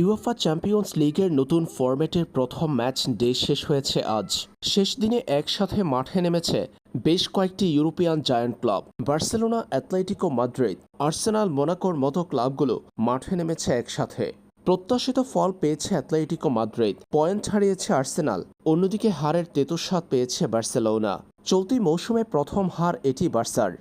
UEFA champions লিগের নতুন ফরম্যাটের প্রথম ম্যাচ ডে শেষ হয়েছে আজ। শেষ দিনে একসাথে মাঠে নেমেছে বেশ কয়েকটি European giant club. Barcelona Atletico Madrid, Arsenal, মোনাকোর মতো ক্লাবগুলো মাঠে নেমেছে একসাথে। প্রত্যাশিত ফল পেয়েছে অ্যাথলেটিকো মাদ্রিদ। পয়েন্ট হারিয়েছে আর্সেনাল, অন্যদিকে হারের তেতুস্বাদ পেয়েছে বার্সেলোনা। চলতি মৌসুমে প্রথম হার এটি বার্সার।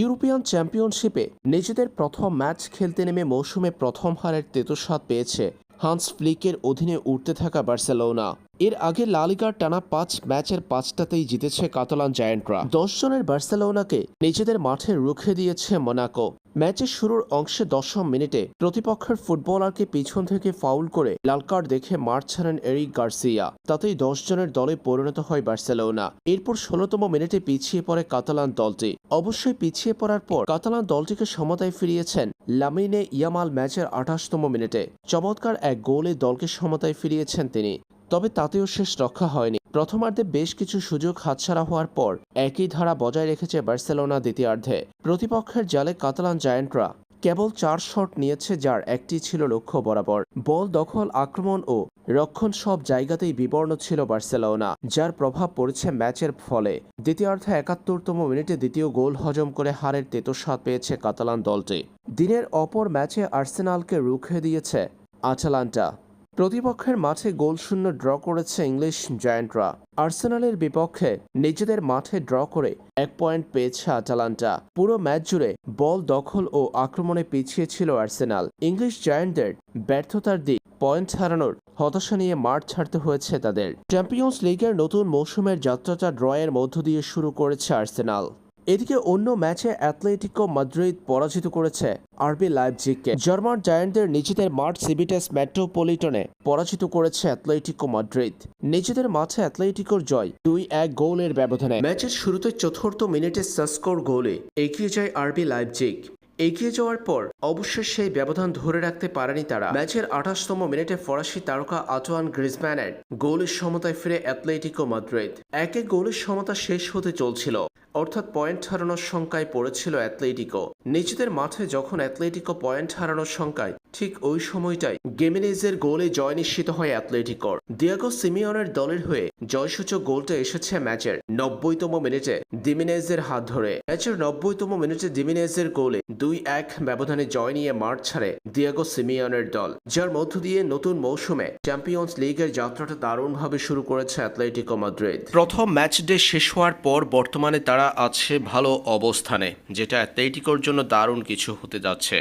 ইউরোপিয়ান চ্যাম্পিয়নশিপে নিজেদের প্রথম ম্যাচ খেলতে নেমে মৌসুমে প্রথম হারের তেতুস্বাদ পেয়েছে হান্স ফ্লিকের অধীনে উঠতে থাকা বার্সেলোনা। এর আগে লালিগার টানা পাঁচ ম্যাচের পাঁচটাতেই জিতেছে কাতালান জায়ান্টরা। দশ জনের বার্সেলোনাকে নিজেদের মাঠে রুখে দিয়েছে মোনাকো। ম্যাচের শুরুর অংশে দশম মিনিটে প্রতিপক্ষের ফুটবলারকে পিছন থেকে ফাউল করে লাল কার্ড দেখে মাঠ ছাড়েন এরিক গার্সিয়া। তাতেই দশ জনের দলে পরিণত হয় বার্সেলোনা। এরপর ষোলোতম মিনিটে পিছিয়ে পড়ে কাতালান দলটি। অবশ্যই পিছিয়ে পড়ার পর কাতালান দলটিকে সমতায় ফিরিয়েছেন লামিনে ইয়ামাল ম্যাচের আঠাশতম মিনিটে। চমৎকার এক গোলে দলকে সমতায় ফিরিয়েছেন তিনি। তবে তাতেও শেষ রক্ষা হয়নি। প্রথমার্ধে বেশ কিছু সুযোগ হাতছাড়া হওয়ার পর একই ধারা বজায় রেখেছে বার্সেলোনা দ্বিতীয়ার্ধে। প্রতিপক্ষের জালে কাতালান জায়ান্টরা কেবল চার শট নিয়েছে যার একটি ছিল লক্ষ্য বরাবর। বল দখল, আক্রমণ ও রক্ষণ সব জায়গাতেই বিবর্ণ ছিল বার্সেলোনা, যার প্রভাব পড়েছে ম্যাচের ফলে। দ্বিতীয়ার্ধে একাত্তরতম মিনিটে দ্বিতীয় গোল হজম করে হারের তেতস্বাদ পেয়েছে কাতালান দলটি। দিনের অপর ম্যাচে আর্সেনালকে রুখে দিয়েছে আটালান্টা। প্রতিপক্ষের মাঠে গোলশূন্য ড্র করেছে ইংলিশ জায়ান্টরা। আর্সেনালের বিপক্ষে নিজেদের মাঠে ড্র করে এক পয়েন্ট পেয়েছে আটালান্টা। পুরো ম্যাচ জুড়ে বল দখল ও আক্রমণে পিছিয়ে ছিল আর্সেনাল। ইংলিশ জায়ান্টদের ব্যর্থতার দিক পয়েন্ট হারানোর হতাশা নিয়ে মাঠ ছাড়তে হয়েছে তাদের। চ্যাম্পিয়ন্স লিগের নতুন মৌসুমের যাত্রাটা ড্রয়ের মধ্য দিয়ে শুরু করেছে আর্সেনাল। এদিকে অন্য ম্যাচে অ্যাথলেটিকো মাদ্রিদ পরাজিত করেছে আরবি লাইপজিগকে। জার্মান জায়ান্টদের নিজেদের মাঠ সিবিটেস মেট্রোপলিটনে পরাজিত করেছে অ্যাথলেটিকো মাদ্রিদ। নিজেদের মাঠে অ্যাথলেটিকোর জয় দুই এক গোলের ব্যবধানে। ম্যাচের শুরুতে চতুর্থ মিনিটে সাস্কোর গোলে এগিয়ে যায় আরবি লাইপজিগ। এগিয়ে যাওয়ার পর অবশ্যই সেই ব্যবধান ধরে রাখতে পারেনি তারা। ম্যাচের আঠাশতম মিনিটে ফরাসি তারকা আটোয়ান গ্রিজম্যানের গোলের সমতায় ফিরে অ্যাথলেটিকো মাদ্রিদ। এক এক গোলের সমতা শেষ হতে চলছিল। অর্থাৎ পয়েন্ট হারানোর সংখ্যায় পড়েছিল অ্যাথলেটিকো নিজেদের মাঠে যখন অ্যাথলেটিকো পয়েন্ট হারানোর সংখ্যায়, ঠিক ওই সময়টাই গেমিনেজের গোলে জয় নিশ্চিত হয় অ্যাথলেটিকোর দিয়াগো সিমিয়নের দলের হয়ে জয়সূচক গোলটা এসেছে ম্যাচের নব্বইতম মিনিটে দিমিনেজের হাত ধরে। ম্যাচের নব্বইতম মিনিটে দিমিনেজের গোলে দুই এক ব্যবধানে জয় নিয়ে মাঠ ছাড়ে দিয়াগো সিমিয়নের দল, যার মধ্য দিয়ে নতুন মৌসুমে চ্যাম্পিয়ন্স লিগের যাত্রাটা দারুণভাবে শুরু করেছে অ্যাথলেটিকো মাদ্রিদ। প্রথম ম্যাচ ডে শেষ হওয়ার পর বর্তমানে তারা আছে ভালো অবস্থানে যেটা অ্যাথলেটিকোর জন্য দারুণ কিছু হতে যাচ্ছে।